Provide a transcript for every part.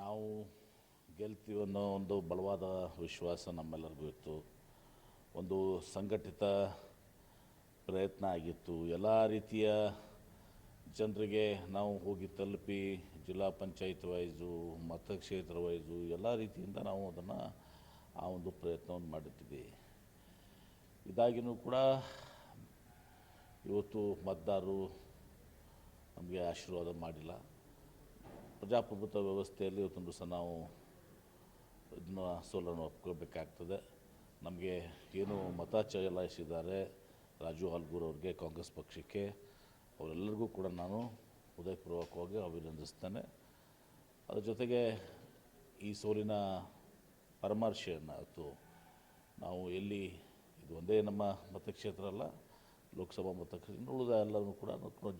ನಾವು ಗೆಲ್ತೀವಿ ಅನ್ನೋ ಒಂದು ಬಲವಾದ ವಿಶ್ವಾಸ ನಮ್ಮೆಲ್ಲರಿಗೂ ಇತ್ತು. ಒಂದು ಸಂಘಟಿತ ಪ್ರಯತ್ನ ಆಗಿತ್ತು. ಎಲ್ಲ ರೀತಿಯ ಜನರಿಗೆ ನಾವು ಹೋಗಿ ತಲುಪಿ ಜಿಲ್ಲಾ ಪಂಚಾಯತ್ ವೈಸು, ಮತಕ್ಷೇತ್ರ ವೈಸು, ಎಲ್ಲ ರೀತಿಯಿಂದ ನಾವು ಅದನ್ನು ಆ ಒಂದು ಪ್ರಯತ್ನವನ್ನು ಮಾಡುತ್ತಿದ್ವಿ ಇದಾಗಿನೂ ಕೂಡ ಇವತ್ತು ಮತದಾರರು ನಮಗೆ ಆಶೀರ್ವಾದ ಮಾಡಿಲ್ಲ. ಪ್ರಜಾಪ್ರಭುತ್ವ ವ್ಯವಸ್ಥೆಯಲ್ಲಿ ಇವತ್ತೊಂದು ದಿವಸ ನಾವು ಇದನ್ನ ಸೋಲನ್ನು ಒಪ್ಕೋಬೇಕಾಗ್ತದೆ. ನಮಗೆ ಏನು ಮತ ಚಲಾಯಿಸಿದ್ದಾರೆ ರಾಜು ಹಾಲ್ಗೂರ್ ಅವ್ರಿಗೆ, ಕಾಂಗ್ರೆಸ್ ಪಕ್ಷಕ್ಕೆ, ಅವರೆಲ್ಲರಿಗೂ ಕೂಡ ನಾನು ಹೃದಯಪೂರ್ವಕವಾಗಿ ಅಭಿನಂದಿಸ್ತೇನೆ. ಅದರ ಜೊತೆಗೆ ಈ ಸೋಲಿನ ಪರಾಮರ್ಶೆಯನ್ನು ಇವತ್ತು ನಾವು ಎಲ್ಲಿ, ಇದು ಒಂದೇ ನಮ್ಮ ಮತಕ್ಷೇತ್ರ ಅಲ್ಲ, ಲೋಕಸಭಾ ಮತಕ್ಷೇತ್ರ ಉಳಿದ ಎಲ್ಲರೂ ಕೂಡ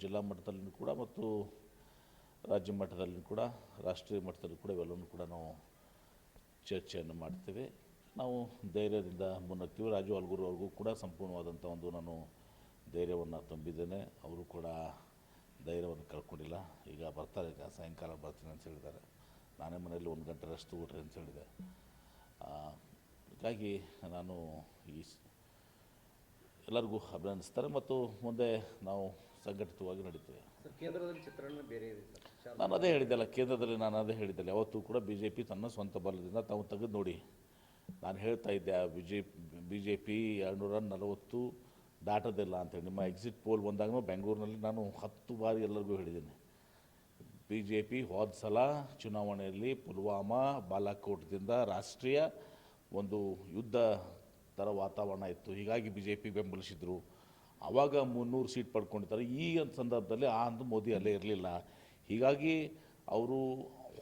ಜಿಲ್ಲಾ ಮಟ್ಟದಲ್ಲಿ ಕೂಡ, ಮತ್ತು ರಾಜ್ಯ ಮಟ್ಟದಲ್ಲಿ ಕೂಡ, ರಾಷ್ಟ್ರೀಯ ಮಟ್ಟದಲ್ಲಿ ಕೂಡ ಇವೆಲ್ಲವೂ ಕೂಡ ನಾವು ಚರ್ಚೆಯನ್ನು ಮಾಡ್ತೇವೆ. ನಾವು ಧೈರ್ಯದಿಂದ ಮುನ್ನಗ್ತೀವಿ ರಾಜು ಅಲ್ಗುರು ಅವ್ರಿಗೂ ಕೂಡ ಸಂಪೂರ್ಣವಾದಂಥ ಒಂದು ನಾನು ಧೈರ್ಯವನ್ನು ತುಂಬಿದ್ದೇನೆ. ಅವರು ಕೂಡ ಧೈರ್ಯವನ್ನು ಕಳ್ಕೊಂಡಿಲ್ಲ. ಈಗ ಬರ್ತಾರೆ, ಈಗ ಸಾಯಂಕಾಲ ಬರ್ತೀನಿ ಅಂತ ಹೇಳಿದ್ದಾರೆ. ನಾನೇ ಮನೆಯಲ್ಲಿ ಒಂದು ಗಂಟೆ ರೆಸ್ಟ್ ತಗೊಳ್ರಿ ಅಂತ ಹೇಳಿದೆ. ಹಾಗಾಗಿ ನಾನು ಈ ಎಲ್ಲರಿಗೂ ಅಭಿನಂದಿಸ್ತಾರೆ ಮತ್ತು ಮುಂದೆ ನಾವು ಸಂಘಟಿತವಾಗಿ ನಡೀತೇವೆ. ನಾನು ಅದೇ ಹೇಳಿದ್ದೆಲ್ಲ, ಕೇಂದ್ರದಲ್ಲಿ ನಾನು ಅದೇ ಹೇಳಿದ್ದೆಲ್ಲ. ಯಾವತ್ತೂ ಕೂಡ ಬಿ ಜೆ ಪಿ ತನ್ನ ಸ್ವಂತ ಬಲದಿಂದ ತಾವು ತೆಗೆದು ನೋಡಿ. ನಾನು ಹೇಳ್ತಾ ಇದ್ದೆ B J B J P ಎರಡುನೂರ ನಲವತ್ತು ದಾಟೋದಿಲ್ಲ ಅಂತೇಳಿ. ನಿಮ್ಮ ಎಕ್ಸಿಟ್ ಪೋಲ್ ಬಂದಾಗ ಬೆಂಗಳೂರಿನಲ್ಲಿ ನಾನು ಹತ್ತು ಬಾರಿ ಎಲ್ಲರಿಗೂ ಹೇಳಿದ್ದೀನಿ. ಬಿ ಜೆ ಪಿ ಹೋದ ಸಲ ಚುನಾವಣೆಯಲ್ಲಿ ಪುಲ್ವಾಮಾ, ಬಾಲಾಕೋಟ್ದಿಂದ ರಾಷ್ಟ್ರೀಯ ಒಂದು ಯುದ್ಧ ಥರ ವಾತಾವರಣ ಇತ್ತು. ಹೀಗಾಗಿ ಬಿ ಜೆ ಪಿ ಬೆಂಬಲಿಸಿದರು. ಆವಾಗ ಮುನ್ನೂರು ಸೀಟ್ ಪಡ್ಕೊಂಡಿದ್ದಾರೆ. ಈ ಸಂದರ್ಭದಲ್ಲಿ ಆ ಒಂದು ಮೋದಿ ಅಲ್ಲೇ ಇರಲಿಲ್ಲ. ಹೀಗಾಗಿ ಅವರು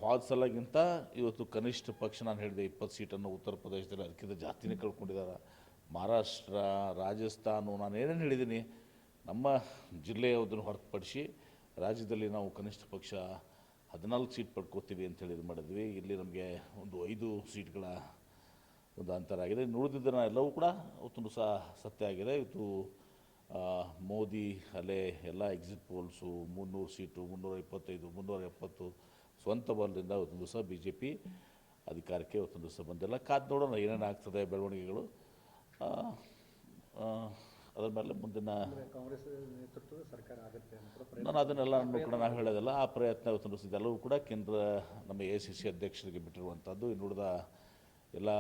ಹೋದ ಸಲಗಿಂತ ಇವತ್ತು ಕನಿಷ್ಠ ಪಕ್ಷ ನಾನು ಹೇಳಿದೆ ಇಪ್ಪತ್ತು ಸೀಟನ್ನು ಉತ್ತರ ಪ್ರದೇಶದಲ್ಲಿ ಅದಕ್ಕಿಂತ ಜಾಸ್ತಿನೇ ಕಳ್ಕೊಂಡಿದ್ದಾರೆ. ಮಹಾರಾಷ್ಟ್ರ, ರಾಜಸ್ಥಾನ ನಾನು ಏನೇನು ಹೇಳಿದ್ದೀನಿ, ನಮ್ಮ ಜಿಲ್ಲೆಯದನ್ನು ಹೊರತುಪಡಿಸಿ ರಾಜ್ಯದಲ್ಲಿ ನಾವು ಕನಿಷ್ಠ ಪಕ್ಷ ಹದಿನಾಲ್ಕು ಸೀಟ್ ಪಡ್ಕೋತೀವಿ ಅಂತೇಳಿ ಇದು ಮಾಡಿದ್ವಿ. ಇಲ್ಲಿ ನಮಗೆ ಒಂದು ಐದು ಸೀಟ್ಗಳ ಒಂದು ಅಂತರ ಆಗಿದೆ. ನುಳಿದಿದ್ದ ಎಲ್ಲವೂ ಕೂಡ ತುಂಬ ಸಹ ಸತ್ಯ ಆಗಿದೆ. ಇವತ್ತು ಮೋದಿ ಅಲೆ ಎಲ್ಲ ಎಕ್ಸಿಟ್ ಪೋಲ್ಸು ಮುನ್ನೂರು ಸೀಟು ಮುನ್ನೂರ ಇಪ್ಪತ್ತೈದು ಮುನ್ನೂರ ಎಪ್ಪತ್ತು ಸ್ವಂತ ಬಲದಿಂದ ಇವತ್ತೊಂದು ದಿವಸ ಬಿ ಜೆ ಪಿ ಅಧಿಕಾರಕ್ಕೆ ಇವತ್ತೊಂದು ದಿವಸ ಬಂದಿಲ್ಲ. ಕಾದು ನೋಡೋಣ ಏನೇನು ಆಗ್ತದೆ ಬೆಳವಣಿಗೆಗಳು. ಅದರ ಮೇಲೆ ಮುಂದಿನ ಕಾಂಗ್ರೆಸ್ ನೇತೃತ್ವದ ಸರ್ಕಾರ ಆಗುತ್ತೆ ನಾನು ಅದನ್ನೆಲ್ಲ ಕೂಡ ನಾವು ಹೇಳೋದಲ್ಲ. ಆ ಪ್ರಯತ್ನ ಒಂದು ಎಲ್ಲವೂ ಕೂಡ ಕೇಂದ್ರ ನಮ್ಮ ಎ ಸಿ ಸಿ ಅಧ್ಯಕ್ಷರಿಗೆ ಬಿಟ್ಟಿರುವಂಥದ್ದು. ಇನ್ನು ಉಳಿದ ಎಲ್ಲ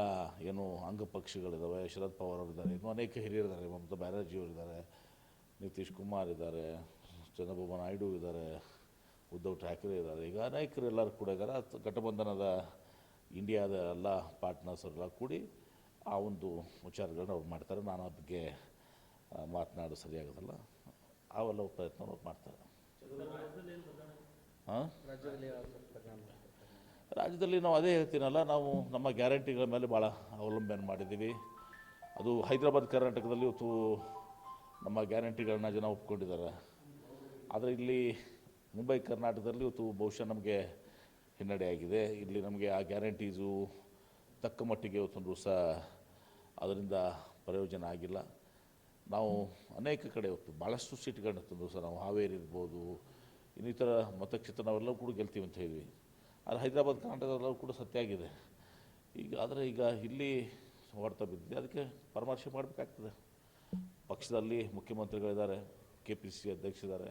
ಏನು ಅಂಗಪಕ್ಷಿಗಳಿದ್ದಾವೆ ಶರದ್ ಪವಾರ್ ಅವರಿದ್ದಾರೆ ಇನ್ನೂ ಅನೇಕ ಹಿರಿಯರಿದ್ದಾರೆ ಮಮತಾ ಬ್ಯಾನರ್ಜಿ ಅವರಿದ್ದಾರೆ ನಿತೀಶ್ ಕುಮಾರ್ ಇದ್ದಾರೆ ಚಂದ್ರಬಾಬು ನಾಯ್ಡು ಇದ್ದಾರೆ ಉದ್ಧವ್ ಠಾಕ್ರೆ ಇದ್ದಾರೆ ಈಗ ಅನೇಕರು ಎಲ್ಲರೂ ಕೂಡ ಇದ್ದಾರೆ. ಗಠಬಂಧನದ ಇಂಡಿಯಾದ ಎಲ್ಲ ಪಾರ್ಟ್ನರ್ಸ್ ಅವರೆಲ್ಲ ಕೂಡಿ ಆ ಒಂದು ವಿಚಾರಗಳನ್ನ ಅವ್ರು ಮಾಡ್ತಾರೆ. ನಾನು ಆ ಬಗ್ಗೆ ಮಾತನಾಡೋ ಸರಿಯಾಗೋದಲ್ಲ. ಸರಿಯಾಗೋದಿಲ್ಲ ಅವೆಲ್ಲ ಪ್ರಯತ್ನ ಅವ್ರು ಮಾಡ್ತಾರೆ. ಹಾಂ? ರಾಜ್ಯದಲ್ಲಿ ನಾವು ಅದೇ ಹೇಳ್ತೀನಲ್ಲ, ನಾವು ನಮ್ಮ ಗ್ಯಾರಂಟಿಗಳ ಮೇಲೆ ಭಾಳ ಅವಲಂಬನೆ ಮಾಡಿದ್ದೀವಿ. ಅದು ಹೈದರಾಬಾದ್ ಕರ್ನಾಟಕದಲ್ಲಿ ಇವತ್ತು ನಮ್ಮ ಗ್ಯಾರಂಟಿಗಳನ್ನ ಜನ ಒಪ್ಕೊಂಡಿದ್ದಾರೆ. ಆದರೆ ಇಲ್ಲಿ ಮುಂಬೈ ಕರ್ನಾಟಕದಲ್ಲಿ ಇವತ್ತು ಬಹುಶಃ ನಮಗೆ ಹಿನ್ನಡೆಯಾಗಿದೆ ಇಲ್ಲಿ ನಮಗೆ ಆ ಗ್ಯಾರಂಟೀಸು ತಕ್ಕ ಮಟ್ಟಿಗೆ ಇವತ್ತೊಂದು ದಿವಸ ಅದರಿಂದ ಪ್ರಯೋಜನ ಆಗಿಲ್ಲ. ನಾವು ಅನೇಕ ಕಡೆ ಇವತ್ತು ಭಾಳಷ್ಟು ಸೀಟ್ಗಳನ್ನ ತಂದು ಸಹ ನಾವು ಹಾವೇರಿ ಇರ್ಬೋದು, ಇನ್ನಿತರ ಮತಕ್ಷೇತ್ರ ನಾವೆಲ್ಲವೂ ಕೂಡ ಗೆಲ್ತೀವಿ ಅಂತ ಹೇಳಿದ್ವಿ. ಆದರೆ ಹೈದರಾಬಾದ್ ಕರ್ನಾಟಕದಲ್ಲೂ ಕೂಡ ಸತ್ಯ ಆಗಿದೆ. ಈಗ ಆದರೆ ಈಗ ಇಲ್ಲಿ ಹೊಡೆತ ಬಿದ್ದಿದೆ. ಅದಕ್ಕೆ ಪರಾಮರ್ಶೆ ಮಾಡಬೇಕಾಗ್ತದೆ. ಪಕ್ಷದಲ್ಲಿ ಮುಖ್ಯಮಂತ್ರಿಗಳಿದ್ದಾರೆ ಕೆ ಪಿ ಸಿ ಅಧ್ಯಕ್ಷರಿದ್ದಾರೆ.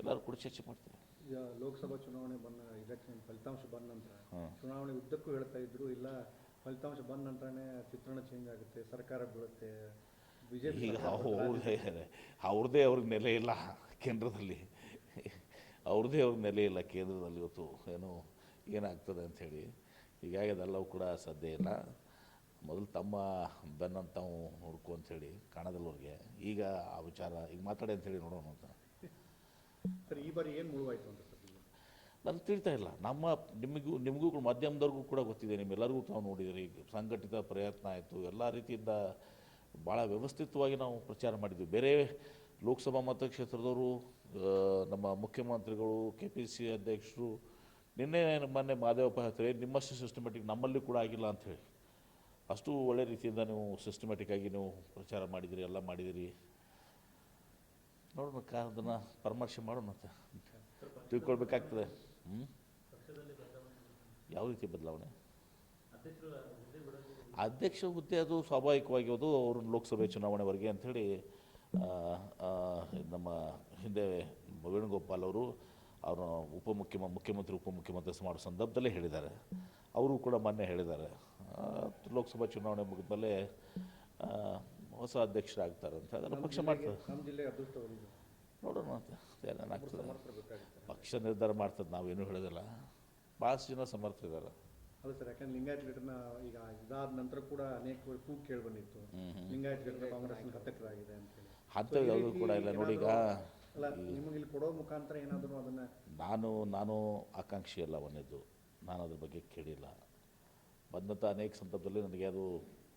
ಎಲ್ಲರೂ ಕೂಡ ಚರ್ಚೆ ಮಾಡ್ತಾರೆ. ಈಗ ಲೋಕಸಭಾ ಚುನಾವಣೆ ಬಂದ ಇಲೆಕ್ಷನ್ ಫಲಿತಾಂಶ ಬಂದ ನಂತರ ಚುನಾವಣೆ ಉದ್ದಕ್ಕೂ ಹೇಳ್ತಾ ಇದ್ರು ಇಲ್ಲ ಫಲಿತಾಂಶ ಬಂದ ನಂತರನೇ ಚಿತ್ರಣ ಚೇಂಜ್ ಆಗುತ್ತೆ ಸರ್ಕಾರ ಬೀಳುತ್ತೆ ಬಿಜೆಪಿ ಅವ್ರದ್ದೇ ಅವ್ರಿಗೆ ನೆಲೆ ಇಲ್ಲ ಕೇಂದ್ರದಲ್ಲಿ. ಅವ್ರದ್ದೇ ಅವ್ರಿಗೆ ನೆಲೆ ಇಲ್ಲ ಕೇಂದ್ರದಲ್ಲಿ ಇವತ್ತು ಏನು ಏನಾಗ್ತದೆ ಅಂಥೇಳಿ ಹೀಗಾಗಿ ಅದೆಲ್ಲವೂ ಕೂಡ ಸಾಧ್ಯ ಇಲ್ಲ. ಮೊದಲು ತಮ್ಮ ಬೆನ್ನನ್ನು ತಾವು ಹುಡುಕು ಅಂಥೇಳಿ ಕಾಣದಲ್ಲವ್ರಿಗೆ ಈಗ ಆ ವಿಚಾರ ಈಗ ಮಾತಾಡಿ ಅಂಥೇಳಿ ನೋಡೋಣ ಅಂತ. ಸರ್ ಈ ಬಾರಿ ಏನು ಮುಳುವಾಯಿತು ಅಂತ ಸರ್ ನಾನು ತಿಳಿತಾ ಇಲ್ಲ. ನಮ್ಮ ನಿಮಗೂ ನಿಮಗೂ ಕೂಡ ಮಾಧ್ಯಮದವ್ರಿಗೂ ಕೂಡ ಗೊತ್ತಿದೆ ನಿಮ್ಮೆಲ್ಲರಿಗೂ ತಾವು ನೋಡಿದಿರಿ ಸಂಘಟಿತ ಪ್ರಯತ್ನ ಆಯಿತು ಎಲ್ಲ ರೀತಿಯಿಂದ ಭಾಳ ವ್ಯವಸ್ಥಿತವಾಗಿ ನಾವು ಪ್ರಚಾರ ಮಾಡಿದ್ವಿ. ಬೇರೆ ಲೋಕಸಭಾ ಮತಕ್ಷೇತ್ರದವರು ನಮ್ಮ ಮುಖ್ಯಮಂತ್ರಿಗಳು ಕೆ ಪಿ ಸಿ ಅಧ್ಯಕ್ಷರು ನಿನ್ನೆ ಮೊನ್ನೆ ಮಾದೇವಪ್ಪ ಹೇಳ್ತಾರೆ ನಿಮ್ಮಷ್ಟು ಸಿಸ್ಟಮೆಟಿಕ್ ನಮ್ಮಲ್ಲಿ ಕೂಡ ಆಗಿಲ್ಲ ಅಂಥೇಳಿ ಅಷ್ಟು ಒಳ್ಳೆ ರೀತಿಯಿಂದ ನೀವು ಸಿಸ್ಟಮೆಟಿಕ್ಕಾಗಿ ನೀವು ಪ್ರಚಾರ ಮಾಡಿದಿರಿ, ಎಲ್ಲ ಮಾಡಿದಿರಿ. ನೋಡೋಣ ಕಾ ಅದನ್ನು ಪರಾಮರ್ಶೆ ಮಾಡೋಣ ಅಂತ. ತಿಳ್ಕೊಳ್ಬೇಕಾಗ್ತದೆ. ಹ್ಞೂ ಯಾವ ರೀತಿ ಬದಲಾವಣೆ? ಅಧ್ಯಕ್ಷ ಹುದ್ದೆ ಅದು ಸ್ವಾಭಾವಿಕವಾಗಿ ಅದು ಅವರು ಲೋಕಸಭೆ ಚುನಾವಣೆವರೆಗೆ ಅಂಥೇಳಿ ನಮ್ಮ ಹಿಂದೆ ವೇಣುಗೋಪಾಲ್ ಅವರು ಅವರ ಉಪಮುಖ್ಯಮ ಮುಖ್ಯಮಂತ್ರಿ ಉಪಮುಖ್ಯಮಂತ್ರಿ ಮಾಡೋ ಸಂದರ್ಭದಲ್ಲೇ ಹೇಳಿದ್ದಾರೆ. ಅವರು ಕೂಡ ಮೊನ್ನೆ ಹೇಳಿದ್ದಾರೆ. ಲೋಕಸಭಾ ಚುನಾವಣೆ ಮುಗಿದ ಮೇಲೆ ಹೊಸ ಅಧ್ಯಕ್ಷರಾಗ್ತಾರೆ ಅಂತ. ಅದನ್ನು ಪಕ್ಷ ಮಾಡ್ತಾರೆ ನೋಡೋಣ ಅಂತ. ಏನೇನಾಗ್ತದೆ ಪಕ್ಷ ನಿರ್ಧಾರ ಮಾಡ್ತದೆ. ನಾವೇನು ಹೇಳೋದಿಲ್ಲ. ಭಾಳಷ್ಟು ಜನ ಸಮರ್ಥ ಇದ್ದಾರೆ. ಅಲ್ಲ ಸರ್ ಯಾಕಂದ್ರೆ ಲಿಂಗಾಯತ್ ಲೀಡರ್ನ ಈಗ ಇದಾದ ನಂತರ ಕೂಡ ಅನೇಕ ಕೂಗು ಕೇಳಿ ಬಂದಿತ್ತು. ಲಿಂಗಾಯತ್ ಲೀಡರ್ ಕಾಂಗ್ರೆಸ್ ಅಂತ ಅಂತೇಳಿ ಹತ್ತಿರ ಯಾವುದೂ ಕೂಡ ಇಲ್ಲ. ನೋಡಿ ಈಗ ಅಲ್ಲ, ನಿಮಗೆ ಇಲ್ಲಿ ಕೊಡೋ ಮುಖಾಂತರ ಏನಾದರೂ ಅದನ್ನ ನಾನು ನಾನು ಆಕಾಂಕ್ಷಿ ಅಲ್ಲ ಒಂದೇದು ನಾನು ಅದ್ರ ಬಗ್ಗೆ ಕೇಳಿಲ್ಲ. ಬಂದಂಥ ಅನೇಕ ಸಂದರ್ಭದಲ್ಲಿ ನನಗೆ ಅದು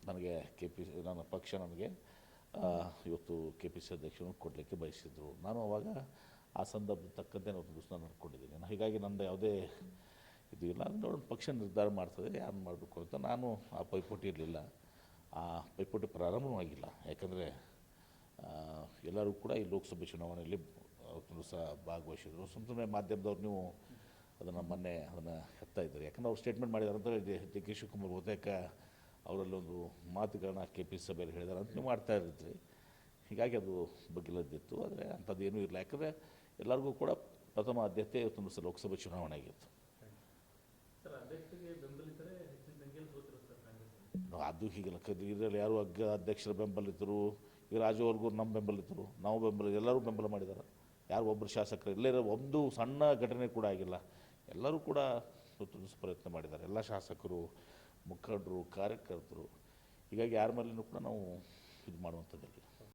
ನನಗೆ ಕೆ ಪಿ ನನ್ನ ಪಕ್ಷ ನನಗೆ ಇವತ್ತು ಕೆ ಪಿ ಸಿ ಅಧ್ಯಕ್ಷರನ್ನು ಕೊಡಲಿಕ್ಕೆ ಬಯಸಿದ್ರು. ನಾನು ಅವಾಗ ಆ ಸಂದರ್ಭದ ತಕ್ಕಂತೆ ನಾನು ನಾನು ನಡ್ಕೊಂಡಿದ್ದೀನಿ ನಾನು ಹೀಗಾಗಿ ನಂದು ಯಾವುದೇ ಇದು ಇಲ್ಲ. ಅದು ನೋಡೋಣ ಪಕ್ಷ ನಿರ್ಧಾರ ಮಾಡ್ತದೆ, ಯಾರು ಮಾಡಬೇಕು ಅಂತ ನಾನು ಆ ಪೈಪೋಟಿ ಇರಲಿಲ್ಲ. ಆ ಪೈಪೋಟಿ ಪ್ರಾರಂಭವೂ ಆಗಿಲ್ಲ ಯಾಕಂದರೆ ಎಲ್ಲರೂ ಕೂಡ ಈ ಲೋಕಸಭೆ ಚುನಾವಣೆಯಲ್ಲಿ ಸಹ ಭಾಗವಹಿಸಿದರು. ಸುಮ್ಮ ಸುಮ್ಮನೆ ಮಾಧ್ಯಮದವ್ರು ನೀವು ಅದನ್ನು ಮೊನ್ನೆ ಅದನ್ನು ಎತ್ತಾ ಇದ್ದಾರೆ ಯಾಕಂದ್ರೆ ಅವ್ರು ಸ್ಟೇಟ್ಮೆಂಟ್ ಮಾಡಿದಾರೆ ಅಂತ ಡಿ ಕೆ ಶಿವಕುಮಾರ್ ಬಹುತೇಕ ಅವರಲ್ಲೊಂದು ಮಾತುಗಳನ್ನ ಕೆ ಪಿ ಸಿ ಸಭೆಯಲ್ಲಿ ಹೇಳಿದ್ದಾರೆ ಅಂತ ನೀವು ಮಾಡ್ತಾ ಇರ್ತೀರಿ ಹೀಗಾಗಿ ಅದು ಬಗ್ಗಿಲದ್ದಿತ್ತು. ಆದರೆ ಅಂಥದ್ದು ಏನೂ ಇರಲಿಲ್ಲ. ಯಾಕಂದರೆ ಎಲ್ಲರಿಗೂ ಕೂಡ ಪ್ರಥಮ ಆದ್ಯತೆ ತುಂಬ ಸಹ ಲೋಕಸಭೆ ಚುನಾವಣೆ ಆಗಿತ್ತು. ಅದು ಹೀಗಿಲ್ಲ. ಇದರಲ್ಲಿ ಯಾರು ಅಗ್ಗ ಅಧ್ಯಕ್ಷರ ಬೆಂಬಲಿತರು? ಈ ರಾಜವರ್ಗೂ ನಮ್ಮ ಬೆಂಬಲಿತರು, ನಾವು ಬೆಂಬಲ ಎಲ್ಲರೂ ಬೆಂಬಲ ಮಾಡಿದ್ದಾರೆ ಯಾರು ಒಬ್ಬರು ಶಾಸಕರು ಇಲ್ಲೇ ಒಂದು ಸಣ್ಣ ಘಟನೆ ಕೂಡ ಆಗಿಲ್ಲ. ಎಲ್ಲರೂ ಕೂಡ ಪ್ರಯತ್ನ ಮಾಡಿದ್ದಾರೆ. ಎಲ್ಲ ಶಾಸಕರು, ಮುಖಂಡರು, ಕಾರ್ಯಕರ್ತರು. ಹೀಗಾಗಿ ಯಾರ ಮೇಲೂ ಕೂಡ ನಾವು ಇದು ಮಾಡುವಂಥದ್ದಿಲ್ಲ.